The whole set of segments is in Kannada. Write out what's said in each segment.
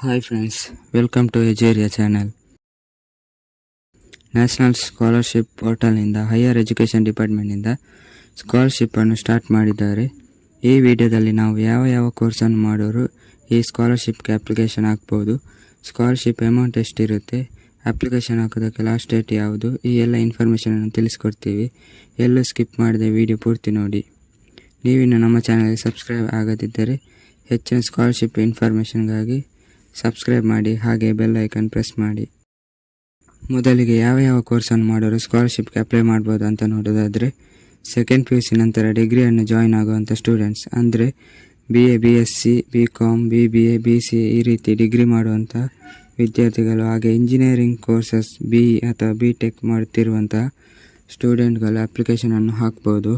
ಹಾಯ್ ಫ್ರೆಂಡ್ಸ್ ವೆಲ್ಕಮ್ ಟು ಎಜೇರಿಯಾ ಚಾನೆಲ್ ನ್ಯಾಷನಲ್ ಸ್ಕಾಲರ್ಶಿಪ್ ಪೋರ್ಟಲ್ನಿಂದ ಹೈಯರ್ ಎಜುಕೇಷನ್ ಡಿಪಾರ್ಟ್ಮೆಂಟ್ನಿಂದ ಸ್ಕಾಲರ್ಶಿಪ್ಪನ್ನು ಸ್ಟಾರ್ಟ್ ಮಾಡಿದ್ದಾರೆ. ಈ ವಿಡಿಯೋದಲ್ಲಿ ನಾವು ಯಾವ ಯಾವ ಕೋರ್ಸನ್ನು ಮಾಡೋರು ಈ ಸ್ಕಾಲರ್ಶಿಪ್ಗೆ ಅಪ್ಲಿಕೇಶನ್ ಹಾಕ್ಬೋದು ಸ್ಕಾಲರ್ಶಿಪ್ ಅಮೌಂಟ್ ಎಷ್ಟಿರುತ್ತೆ ಅಪ್ಲಿಕೇಶನ್ ಹಾಕೋದಕ್ಕೆ ಲಾಸ್ಟ್ ಡೇಟ್ ಯಾವುದು, ಈ ಎಲ್ಲ ಇನ್ಫಾರ್ಮೇಷನನ್ನು ತಿಳಿಸ್ಕೊಡ್ತೀವಿ. ಎಲ್ಲೂ ಸ್ಕಿಪ್ ಮಾಡದೆ ವಿಡಿಯೋ ಪೂರ್ತಿ ನೋಡಿ. ನೀವಿನ್ನು ನಮ್ಮ ಚಾನಲ್ಗೆ ಸಬ್ಸ್ಕ್ರೈಬ್ ಆಗದಿದ್ದರೆ ಹೆಚ್ಚಿನ ಸ್ಕಾಲರ್ಶಿಪ್ ಇನ್ಫಾರ್ಮೇಷನ್ಗಾಗಿ ಸಬ್ಸ್ಕ್ರೈಬ್ ಮಾಡಿ, ಹಾಗೆ ಬೆಲ್ ಐಕನ್ ಪ್ರೆಸ್ ಮಾಡಿ. ಮೊದಲಿಗೆ ಯಾವ ಯಾವ ಕೋರ್ಸನ್ನು ಮಾಡೋರು ಸ್ಕಾಲರ್ಶಿಪ್ಗೆ ಅಪ್ಲೈ ಮಾಡ್ಬೋದು ಅಂತ ನೋಡೋದಾದರೆ ಸೆಕೆಂಡ್ ಪಿ ಯು ಸಿ ನಂತರ ಡಿಗ್ರಿಯನ್ನು ಜಾಯಿನ್ ಆಗುವಂಥ ಸ್ಟೂಡೆಂಟ್ಸ್ ಅಂದರೆ B A B S C B com B B A B C ಈ ರೀತಿ ಡಿಗ್ರಿ ಮಾಡುವಂಥ ವಿದ್ಯಾರ್ಥಿಗಳು, ಹಾಗೆ ಇಂಜಿನಿಯರಿಂಗ್ ಕೋರ್ಸಸ್ ಬಿ ಅಥವಾ ಬಿ ಟೆಕ್ ಮಾಡುತ್ತಿರುವಂಥ ಸ್ಟೂಡೆಂಟ್ಗಳು ಅಪ್ಲಿಕೇಶನನ್ನು ಹಾಕ್ಬೋದು.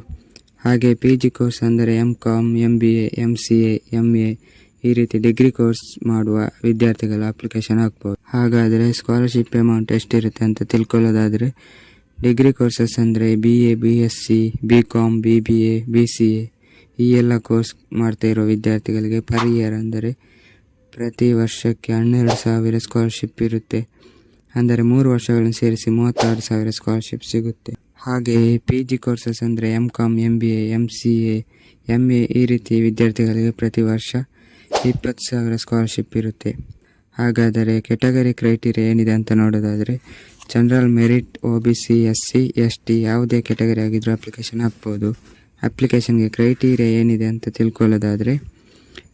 ಹಾಗೆ ಪಿ ಜಿ ಕೋರ್ಸ್ ಅಂದರೆ M com M B A M C A M A ಈ ರೀತಿ ಡಿಗ್ರಿ ಕೋರ್ಸ್ ಮಾಡುವ ವಿದ್ಯಾರ್ಥಿಗಳ ಅಪ್ಲಿಕೇಶನ್ ಹಾಕ್ಬೋದು. ಹಾಗಾದರೆ ಸ್ಕಾಲರ್ಶಿಪ್ ಅಮೌಂಟ್ ಎಷ್ಟಿರುತ್ತೆ ಅಂತ ತಿಳ್ಕೊಳ್ಳೋದಾದರೆ ಡಿಗ್ರಿ ಕೋರ್ಸಸ್ ಅಂದರೆ B A B S C B com B B A B C A ಈ ಎಲ್ಲ ಕೋರ್ಸ್ ಮಾಡ್ತಾ ಇರೋ ವಿದ್ಯಾರ್ಥಿಗಳಿಗೆ ಪರ್ ಇಯರ್ ಅಂದರೆ ಪ್ರತಿ ವರ್ಷಕ್ಕೆ ಹನ್ನೆರಡು ಸಾವಿರ ಸ್ಕಾಲರ್ಶಿಪ್ ಇರುತ್ತೆ. ಅಂದರೆ ಮೂರು ವರ್ಷಗಳನ್ನು ಸೇರಿಸಿ ಮೂವತ್ತಾರು ಸಾವಿರ ಸ್ಕಾಲರ್ಶಿಪ್ ಸಿಗುತ್ತೆ. ಹಾಗೆ ಪಿ ಜಿ ಕೋರ್ಸಸ್ ಅಂದರೆ M com M B A M C A M A ಈ ರೀತಿ ವಿದ್ಯಾರ್ಥಿಗಳಿಗೆ ಪ್ರತಿ ವರ್ಷ ಇಪ್ಪತ್ತು ಸಾವಿರ ಸ್ಕಾಲರ್ಶಿಪ್ ಇರುತ್ತೆ. ಹಾಗಾದರೆ ಕೆಟಗರಿ ಕ್ರೈಟೀರಿಯಾ ಏನಿದೆ ಅಂತ ನೋಡೋದಾದರೆ, general merit, O B C, S C, S T ಯಾವುದೇ ಕೆಟಗರಿ ಆಗಿದ್ದರೂ ಅಪ್ಲಿಕೇಶನ್ ಹಾಕ್ಬೋದು. ಅಪ್ಲಿಕೇಶನ್ಗೆ ಕ್ರೈಟೀರಿಯಾ ಏನಿದೆ ಅಂತ ತಿಳ್ಕೊಳ್ಳೋದಾದರೆ,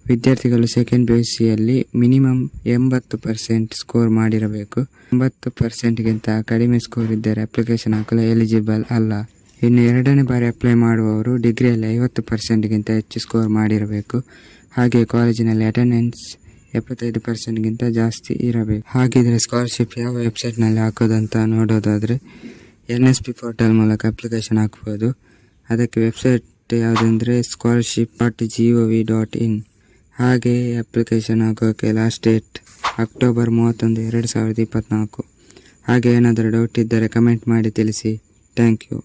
ವಿದ್ಯಾರ್ಥಿಗಳು ಸೆಕೆಂಡ್ ಪಿ ಯು ಸಿಯಲ್ಲಿ ಮಿನಿಮಮ್ ಎಂಬತ್ತು ಪರ್ಸೆಂಟ್ ಸ್ಕೋರ್ ಮಾಡಿರಬೇಕು. ಎಂಬತ್ತು ಪರ್ಸೆಂಟ್ಗಿಂತ ಕಡಿಮೆ ಸ್ಕೋರ್ ಇದ್ದರೆ ಅಪ್ಲಿಕೇಶನ್ ಹಾಕಲು ಎಲಿಜಿಬಲ್ ಅಲ್ಲ. ಇನ್ನು ಎರಡನೇ ಬಾರಿ ಅಪ್ಲೈ ಮಾಡುವವರು ಡಿಗ್ರಿಯಲ್ಲಿ ಐವತ್ತು ಪರ್ಸೆಂಟ್ಗಿಂತ ಹೆಚ್ಚು ಸ್ಕೋರ್ ಮಾಡಿರಬೇಕು. ಹಾಗೆ ಕಾಲೇಜಿನಲ್ಲಿ ಅಟೆಂಡೆನ್ಸ್ ಎಪ್ಪತ್ತೈದು ಪರ್ಸೆಂಟ್ಗಿಂತ ಜಾಸ್ತಿ ಇರಬೇಕು. ಹಾಗಿದ್ರೆ ಸ್ಕಾಲರ್ಶಿಪ್ ಯಾವ ವೆಬ್ಸೈಟ್ನಲ್ಲಿ ಹಾಕೋದಂತ ನೋಡೋದಾದರೆ ಎನ್ ಎಸ್ ಪಿ ಪೋರ್ಟಲ್ ಮೂಲಕ ಅಪ್ಲಿಕೇಶನ್ ಹಾಕ್ಬೋದು. ಅದಕ್ಕೆ website ಯಾವುದಂದರೆ scholarship dot G O V dot in ಹಾಗೆ ಅಪ್ಲಿಕೇಶನ್ ಹಾಕೋಕೆ ಲಾಸ್ಟ್ ಡೇಟ್ ಅಕ್ಟೋಬರ್ ಮೂವತ್ತೊಂದು ಎರಡು ಸಾವಿರದ ಇಪ್ಪತ್ತ್ನಾಲ್ಕು ಹಾಗೆ ಏನಾದರೂ ಡೌಟ್ ಇದ್ದರೆ ಕಮೆಂಟ್ ಮಾಡಿ ತಿಳಿಸಿ. Thank you